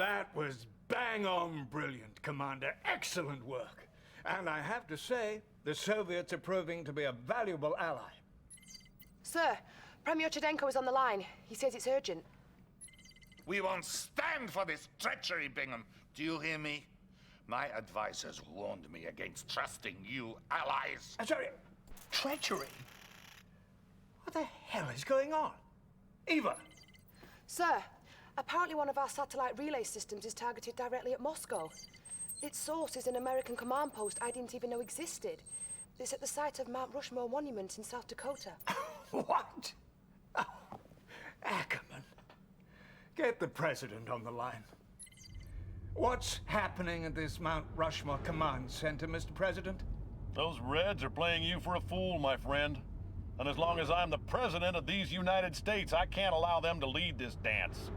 That was bang on brilliant, Commander. Excellent work. And I have to say, the Soviets are proving to be a valuable ally. Sir, Premier Chedenko is on the line. He says it's urgent. We won't stand for this treachery, Bingham. Do you hear me? My advisors warned me against trusting you allies. I'm sorry, treachery? What the hell is going on? Eva, Sir, apparently one of our satellite relay systems is targeted directly at Moscow. Its source is an American command post I didn't even know existed. It's at the site of Mount Rushmore Monument in South Dakota. what? Oh, Ackerman. Get the president on the line. What's happening at this Mount Rushmore Command Center, Mr. President? Those Reds are playing you for a fool, my friend. And as long as I'm the president of these United States, I can't allow them to lead this dance.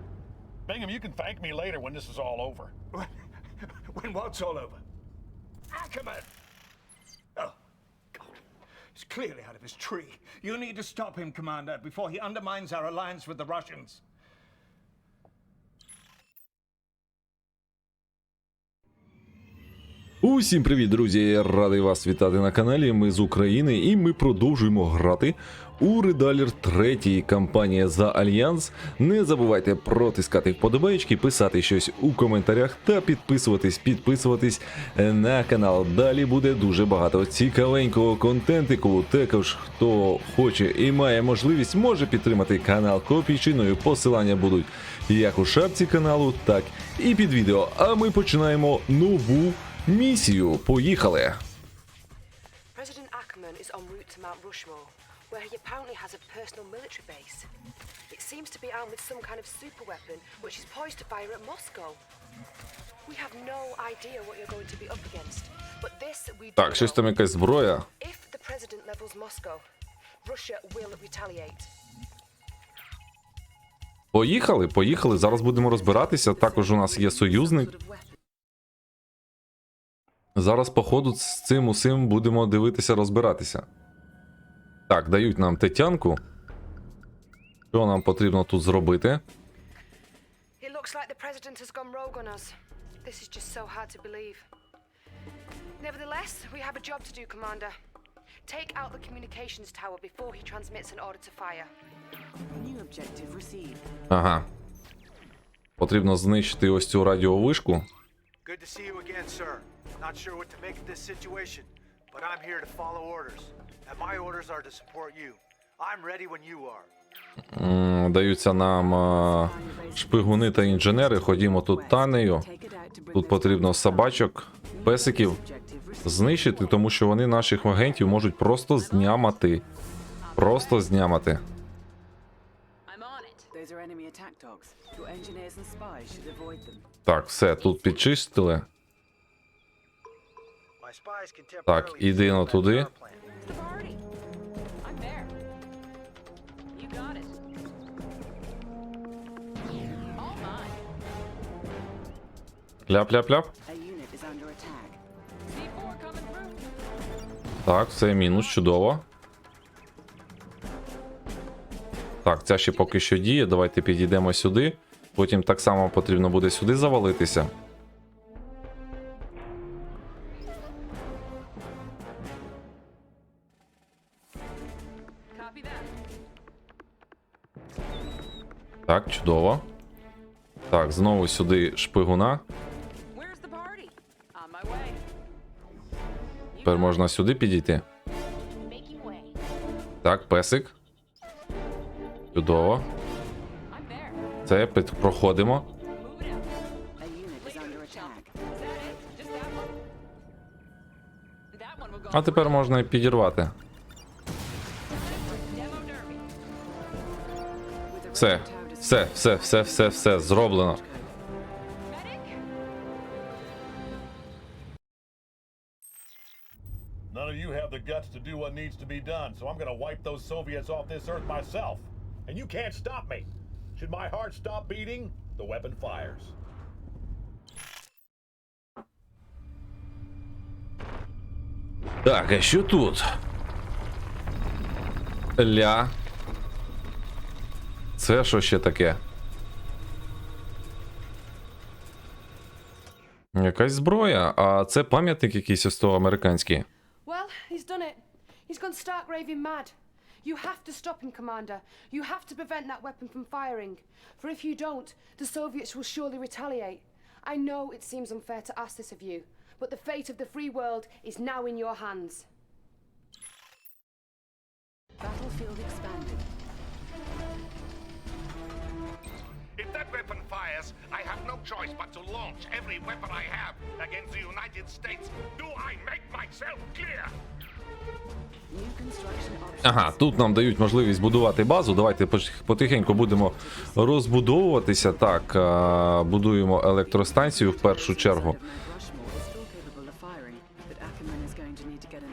Bingham, you can thank me later when this is all over. When, what's all over? Ackerman! Oh, God. He's clearly out of his tree. You need to stop him, Commander, before he undermines our alliance with the Russians. Усім привіт, друзі! Я радий вас вітати на каналі. Ми з України і ми продовжуємо грати у Редалер 3 кампанія за Альянс. Не забувайте протискати вподобаєчки, писати щось у коментарях та підписуватись, підписуватись на канал. Далі буде дуже багато цікавенького контентику. Також хто хоче і має можливість, може підтримати канал копійчиною. Посилання будуть як у шапці каналу, так і під відео. А ми починаємо нову. Місію, поїхали. President Ackerman is en route to Mount Rushmore, where he apparently has a personal military base. It seems to be armed with some kind of superweapon, which is poised to fire at Moscow. We have no idea what you're going to be up against, but this we do Так, щось know. там якась зброя. If the president levels Moscow, Russia will retaliate. Поїхали, поїхали. Зараз будемо розбиратися. Також у нас є союзник. Зараз, походу, з цим усім будемо дивитися, розбиратися. Так, дають нам тетянку. Що нам потрібно тут зробити? Looks like the president has gone rogue on us. This is just so hard to believe. Nevertheless, we have a job to do, Commander. Take out the communications tower before he transmits an order to fire. New objective received. Ага. Потрібно знищити ось цю радіовишку. Good to see you again, sir. Not sure what to make of this situation, but I'm here to follow orders, and my orders are to support you. I'm ready when you are. Даються нам а, шпигуни та інженери. Ходімо тут танею. Тут потрібно собачок, песиків знищити, тому що вони наших агентів можуть просто знямати. Просто знямати. Так, все, тут підчистили. Так, іди на туди. Ляп-ляп-ляп. A unit is under attack. C4 coming through. Так, все, мінус, чудово. Так, ця ще поки що діє. Давайте підійдемо сюди. Потім так само потрібно буде сюди завалитися. Чудово. Так, знову сюди шпигуна. Тепер можна сюди підійти. Так, песик. Чудово. Це проходимо. А тепер можна і підірвати. Все, все, все, все, все, все зроблено. Medic? None of you have the guts to do what needs to be done, so I'm gonna wipe those Soviets off this earth myself. And you can't stop me. Should my heart stop beating, the weapon fires. Так, а що тут? Ля. Це що ще таке? Якась зброя, а це пам'ятник якийсь ось того американський. Well, he's done it. He's gone stark raving mad. You have to stop him, Commander. You have to prevent that weapon from firing. For if you don't, the Soviets will surely retaliate. I know it seems unfair to ask this of you, but the fate of the free world is now in your hands. Battlefield expanded. That weapon fires, I have no choice but to launch every weapon I have against the United States. Do I make myself clear? Ага, тут нам дають можливість будувати базу. Давайте потихеньку будемо розбудовуватися. Так, будуємо електростанцію в першу чергу.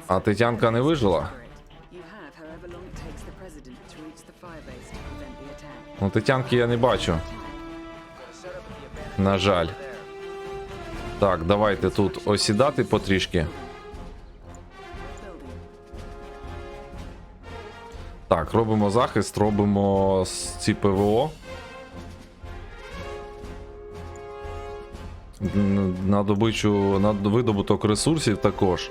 А Тетянка не вижила. Ну, Тетянки я не бачу. На жаль. Так, давайте тут осідати потрішки. Так, робимо захист, робимо ці ПВО. На добичу, на видобуток ресурсів також.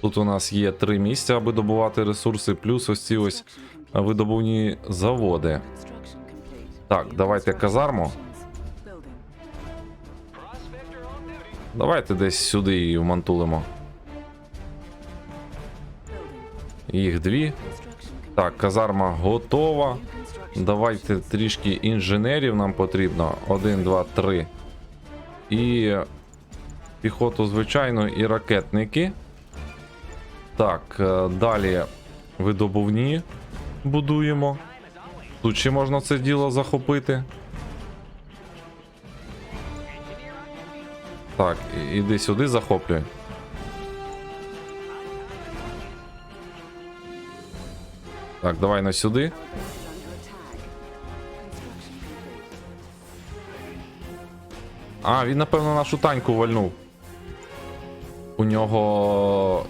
Тут у нас є три місця, аби добувати ресурси, плюс ось ці ось видобувні заводи. Так, давайте казарму. Давайте десь сюди її вмантулимо. Їх дві. Так, казарма готова. Давайте трішки інженерів нам потрібно. Один, два, три. І піхоту, звичайно, і ракетники. Так, е, далі видобувні будуємо. Тут ще можна це діло захопити. Так, іди сюди захоплюй. Так, давай на сюди. А, він, напевно, нашу таньку вальнув. У нього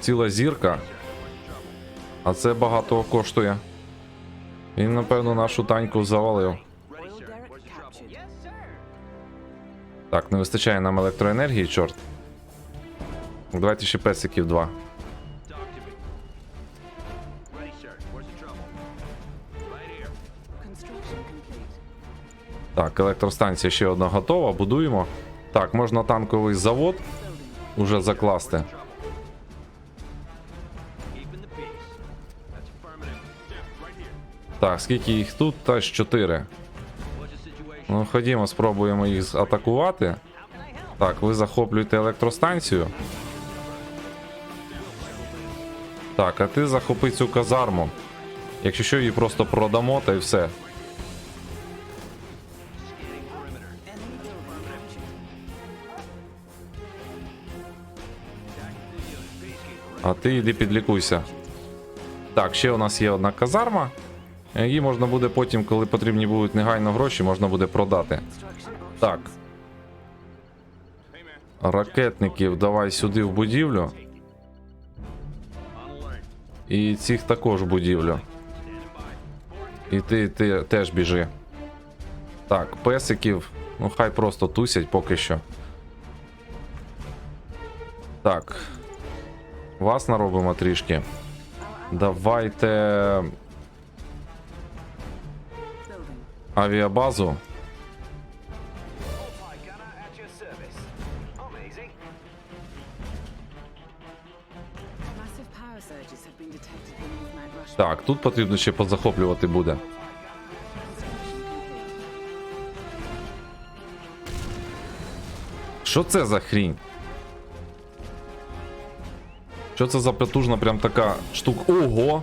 ціла зірка. А це багато коштує. Він, напевно, нашу таньку завалив. Так, не вистачає нам електроенергії, чорт. Давайте ще песиків два. Так, електростанція ще одна готова, будуємо. Так, можна танковий завод уже закласти. Так, скільки їх тут? Та ж 4. Ну, ходімо, спробуємо їх атакувати. Так, ви захоплюєте електростанцію. Так, а ти захопи цю казарму. Якщо що, її просто продамо, та й все. А ти йди підлікуйся. Так, ще у нас є одна казарма. Е, Її можна буде потім, коли потрібні будуть негайно гроші, можна буде продати. Так. Ракетників давай сюди в будівлю. І цих також в будівлю. І ти, ти теж біжи. Так, песиків. Ну хай просто тусять поки що. Так. Вас наробимо трішки. Давайте Rushmore. Так, тут потрібно ще позахоплювати буде. Що це за хрінь? Що це за потужна прям така штука? Ого!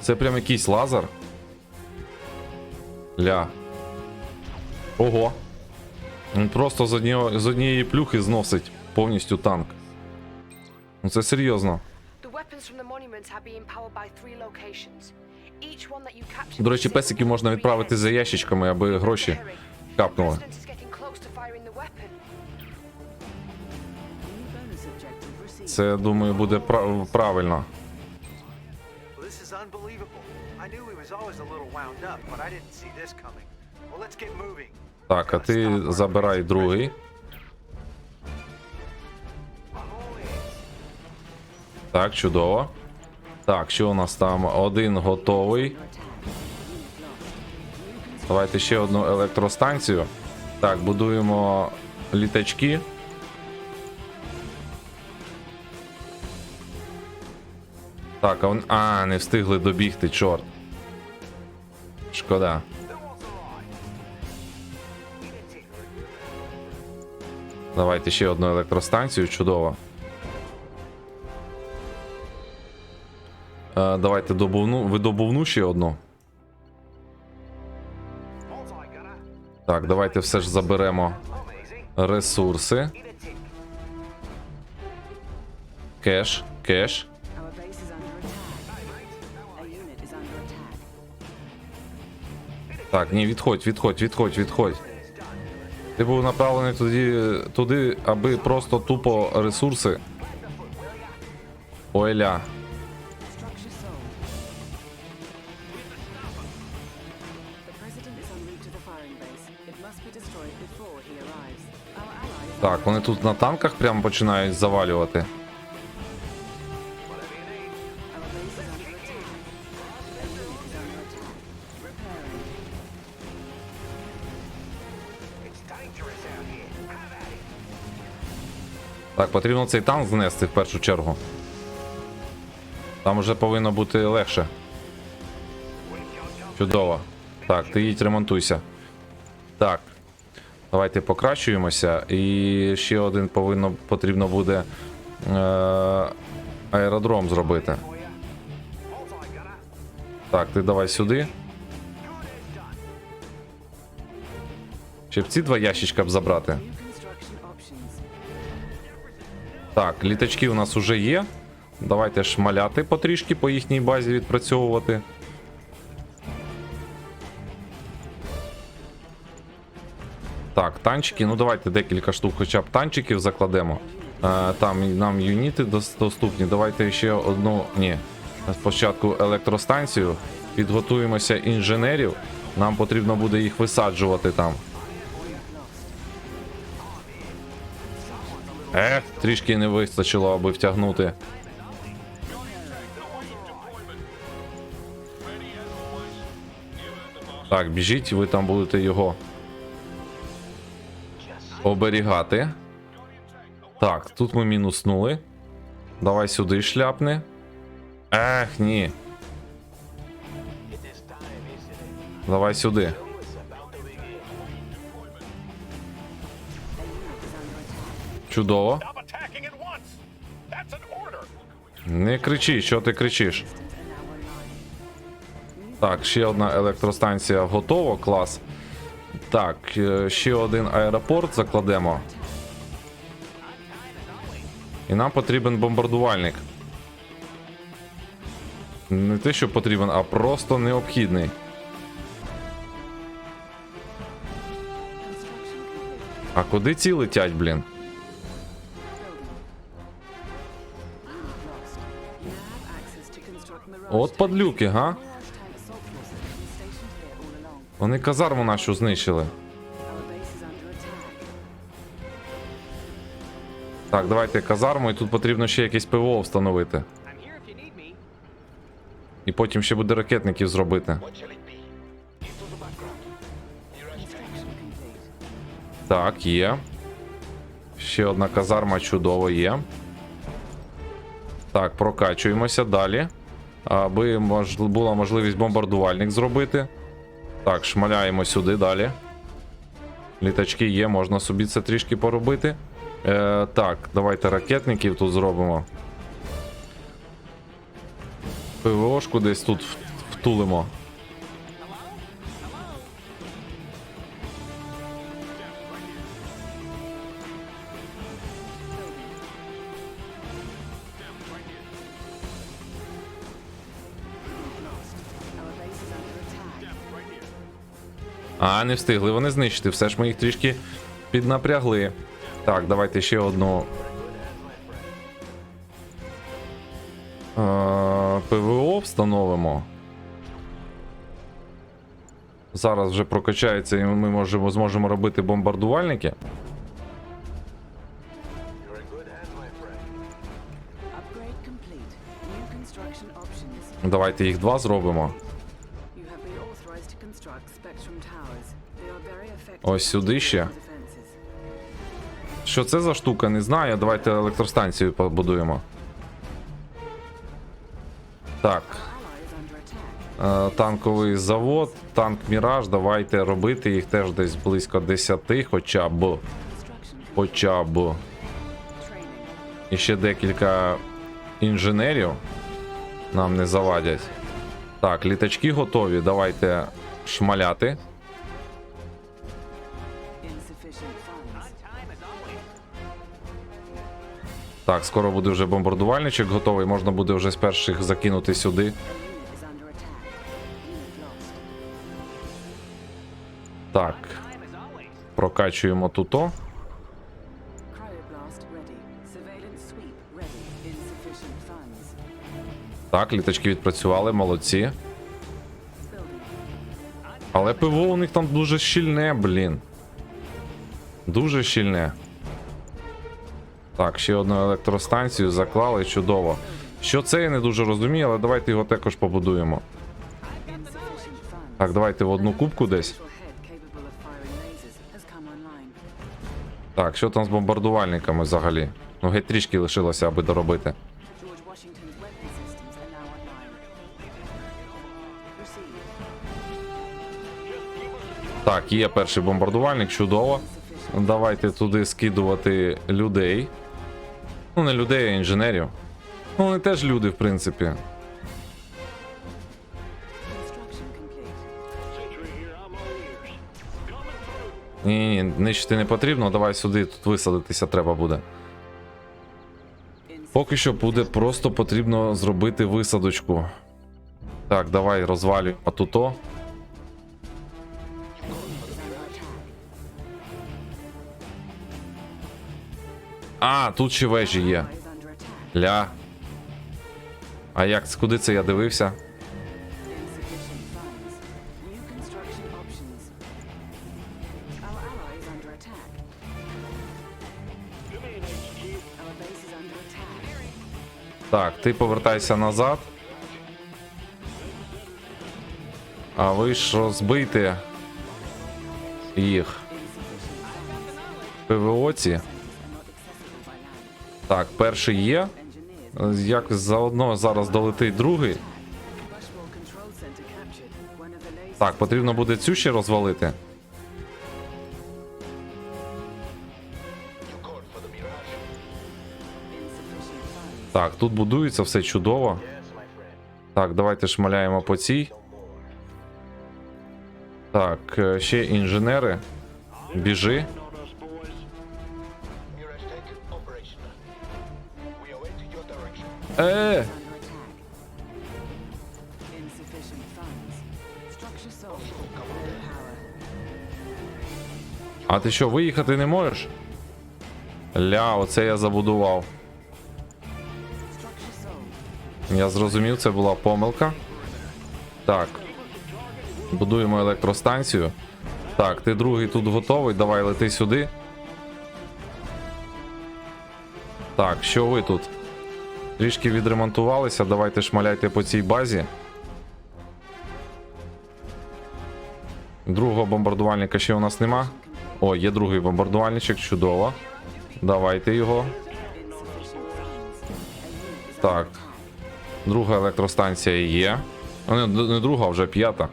Це прям якийсь лазер. Ля. Ого. Він просто з, однієї, з однієї плюхи зносить повністю танк. Ну це серйозно. До речі, песиків можна відправити за ящичками, аби гроші капнули. Це, думаю, буде прав- правильно. This is unbelievable. I knew he was always a little wound up, but I didn't see this coming. Так, а ти забирай другий. Так, чудово. Так, що у нас там? Один готовий. Давайте ще одну електростанцію. Так, будуємо літачки. Так, а он. А, не встигли добігти, чорт. Шкода. Давайте ще одну електростанцію, чудово. Е, давайте добувну, видобувну ще одну. Так, давайте все ж заберемо ресурси. Кеш, кеш. Так, ні, відходь, відходь, відходь, відходь. Ти був направлений туди, туди, аби просто тупо ресурси. Оля. Так, вони тут на танках прямо починають завалювати. Так, потрібно цей танк знести в першу чергу. Там вже повинно бути легше. Чудово. Так, ти їдь ремонтуйся. Так. Давайте покращуємося. І ще один повинно потрібно буде е- аеродром зробити. Так, ти давай сюди. Щоб ці два ящичка б забрати. Так, літачки у нас уже є. Давайте шмаляти потрішки по їхній базі відпрацьовувати. Так, танчики. Ну давайте декілька штук, хоча б танчиків закладемо. Е, там нам юніти доступні. Давайте ще одну. Ні. Спочатку електростанцію. Підготуємося інженерів. Нам потрібно буде їх висаджувати там. Ех, трішки не вистачило, аби втягнути. Так, біжіть, ви там будете його оберігати. Так, тут ми мінуснули. Давай сюди шляпни. Ех, ні. Давай сюди. Чудово. Не кричи, що ти кричиш? Так, ще одна електростанція готова, клас. Так, е, ще один аеропорт закладемо. І нам потрібен бомбардувальник. Не те, що потрібен, а просто необхідний. А куди ці летять, блін? От падлюки, га? Вони казарму нашу знищили. Так, давайте казарму, і тут потрібно ще якесь ПВО встановити. І потім ще буде ракетників зробити. Так, є. Ще одна казарма чудово є. Так, прокачуємося далі. Аби мож... була можливість бомбардувальник зробити. Так, шмаляємо сюди далі. Літачки є, можна собі це трішки поробити. Е, так, давайте ракетників тут зробимо. ПВОшку десь тут втулимо. А, не встигли вони знищити. Все ж ми їх трішки піднапрягли. Так, давайте ще одну. Е, ПВО встановимо. Зараз вже прокачається і ми можемо, зможемо робити бомбардувальники. Давайте їх два зробимо. Ось сюди ще. Що це за штука, не знаю. Давайте електростанцію побудуємо. Так. Е, танковий завод, танк Міраж. Давайте робити їх теж десь близько 10, хоча б. Хоча б. І ще декілька інженерів нам не завадять. Так, літачки готові. Давайте шмаляти. Так, скоро буде вже бомбардувальничок готовий. Можна буде вже з перших закинути сюди. Так. Прокачуємо туто. Так, літачки відпрацювали, молодці. Але ПВО у них там дуже щільне, блін. Дуже щільне. Так, ще одну електростанцію заклали, чудово. Що це я не дуже розумію, але давайте його також побудуємо. Так, давайте в одну кубку десь. Так, що там з бомбардувальниками взагалі? Ну, геть трішки лишилося, аби доробити. Так, є перший бомбардувальник, чудово. Давайте туди скидувати людей. Ну, не людей, а інженерів. Ну, вони теж люди, в принципі. Ні, ні, нищити не потрібно. Давай сюди, тут висадитися треба буде. Поки що буде просто потрібно зробити висадочку. Так, давай розвалюємо туто. А, тут ще вежі є. Ля. А як куди це я дивився? Так, ти повертайся назад. А ви ж розбийте їх. ПВО-ці. Are Так, перший є. Як заодно зараз долетить другий. Так, потрібно буде цю ще розвалити. Так, тут будується все чудово. Так, давайте шмаляємо по цій. Так, е, ще інженери. Біжи. Power. а ти що, виїхати не можеш? Ля, оце я забудував. Я зрозумів, це була помилка. Так. Будуємо електростанцію. Так, ти другий тут готовий. Давай лети сюди. Так, що ви тут? Трішки відремонтувалися. Давайте шмаляйте по цій базі. Другого бомбардувальника ще у нас нема. О, є другий бомбардувальничок, чудово. Давайте його. Так. Друга електростанція є. Не, не друга, а вже п'ята.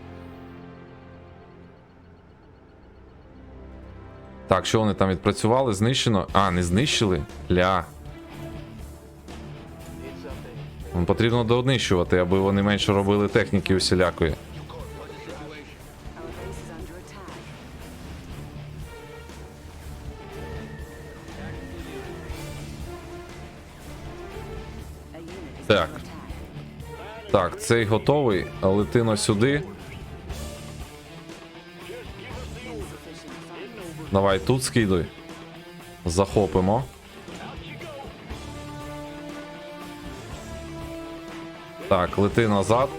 Так, що вони там відпрацювали? Знищено. А, не знищили? Ля. Потрібно дознищувати, аби вони менше робили техніки усілякої. Так. Так, цей готовий. Летино сюди. Давай тут скидуй. Захопимо. Так, лети назад.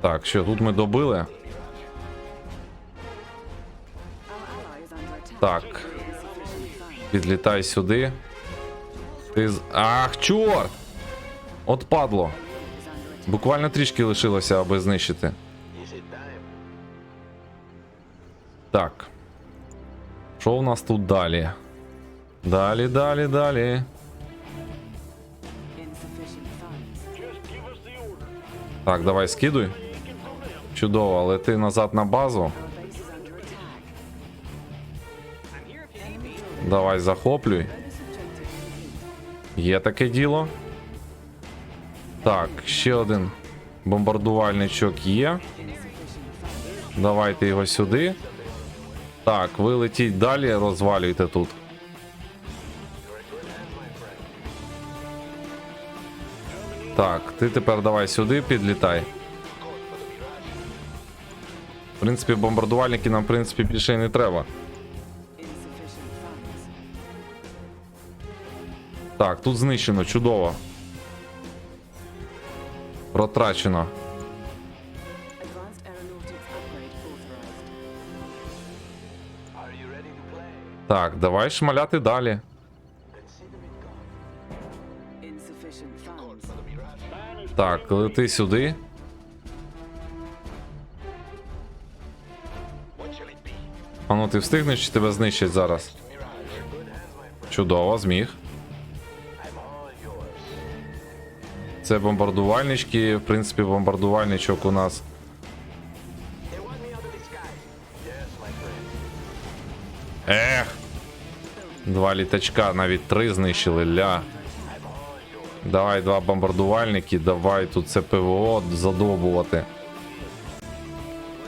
Так, що тут ми добили? Так, підлітай сюди. Ти з. Ах, чорт! От падло. Буквально трішки лишилося, аби знищити. Так. Що у нас тут далі? Далі, далі, далі. Так, давай скидуй. Чудово, лети назад на базу. Давай захоплюй. Є таке діло. Так, ще один бомбардувальничок є. Давайте його сюди. Так, ви летіть далі, розвалюйте тут. Так, ти тепер давай сюди підлітай. В принципі, бомбардувальники нам, в принципі, більше не треба. Так, тут знищено, чудово. Протрачено. Так, давай шмаляти далі. Так, лети сюди. А ну ти встигнеш чи тебе знищать зараз? Чудово, зміг. Це бомбардувальнички. В принципі, бомбардувальничок у нас. Ех! Два літачка, навіть три знищили, ля. Давай два бомбардувальники, давай тут це ПВО задовбувати.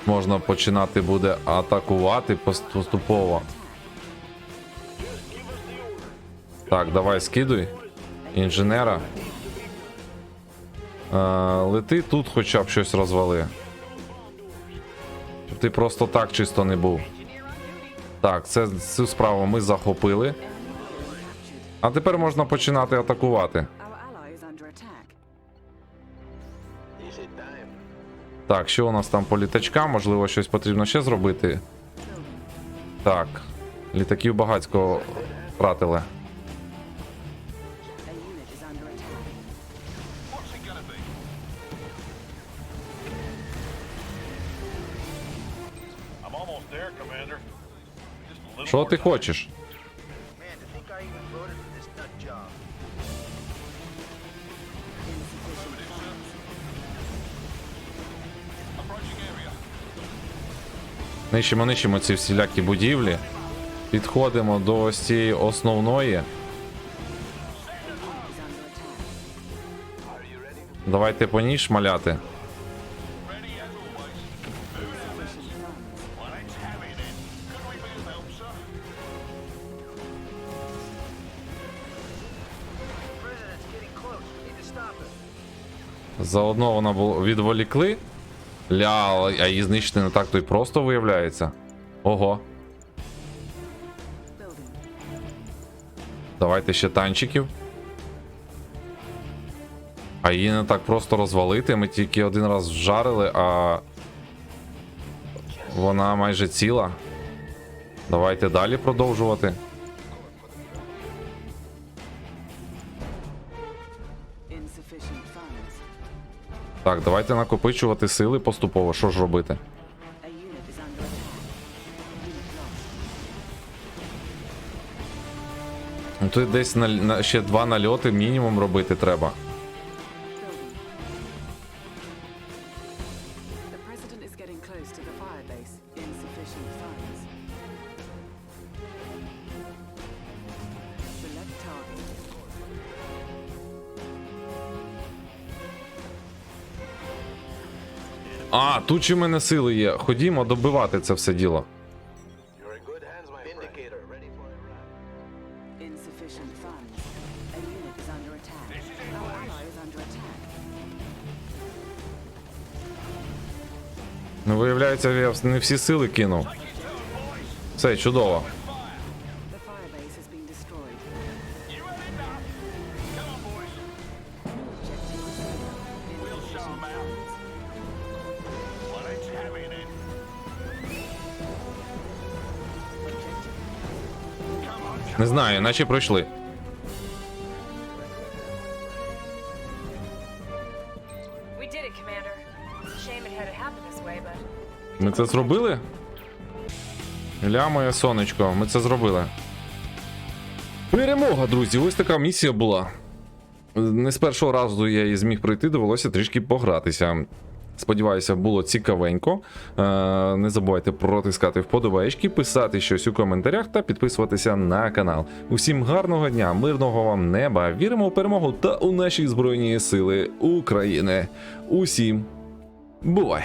Можна починати буде атакувати поступово. Так, давай скидуй. Інженера. Е, лети тут хоча б щось розвали. Щоб ти просто так чисто не був. Так, це, цю справу ми захопили. А тепер можна починати атакувати. Так, що у нас там по літачкам? Можливо, щось потрібно ще зробити. Так. Літаків багацько втратили. A unit is Нищимо, нищимо ці всілякі будівлі. Підходимо до ось цієї основної. Давайте по ній шмаляти. Заодно вона відволікли. Ля, а її знищити не так то й просто виявляється. Ого. Давайте ще танчиків. А її не так просто розвалити. Ми тільки один раз вжарили, а вона майже ціла. Давайте далі продовжувати. Так, давайте накопичувати сили поступово. Що ж робити? Ну, Тут десь на, на, ще два нальоти мінімум робити треба. Тут чи в мене сили є. Ходімо добивати це все діло. Ну, виявляється, я не всі сили кинув. Все, чудово. Не знаю, наче пройшли. Ми це зробили? Лямоє сонечко, ми це зробили. Перемога, друзі! Ось така місія була. Не з першого разу я її зміг пройти, довелося трішки погратися. Сподіваюся, було цікавенько. Е, Не забувайте протискати вподобайки, писати щось у коментарях та підписуватися на канал. Усім гарного дня, мирного вам неба! Віримо в перемогу та у наші Збройні Сили України. Усім бувай!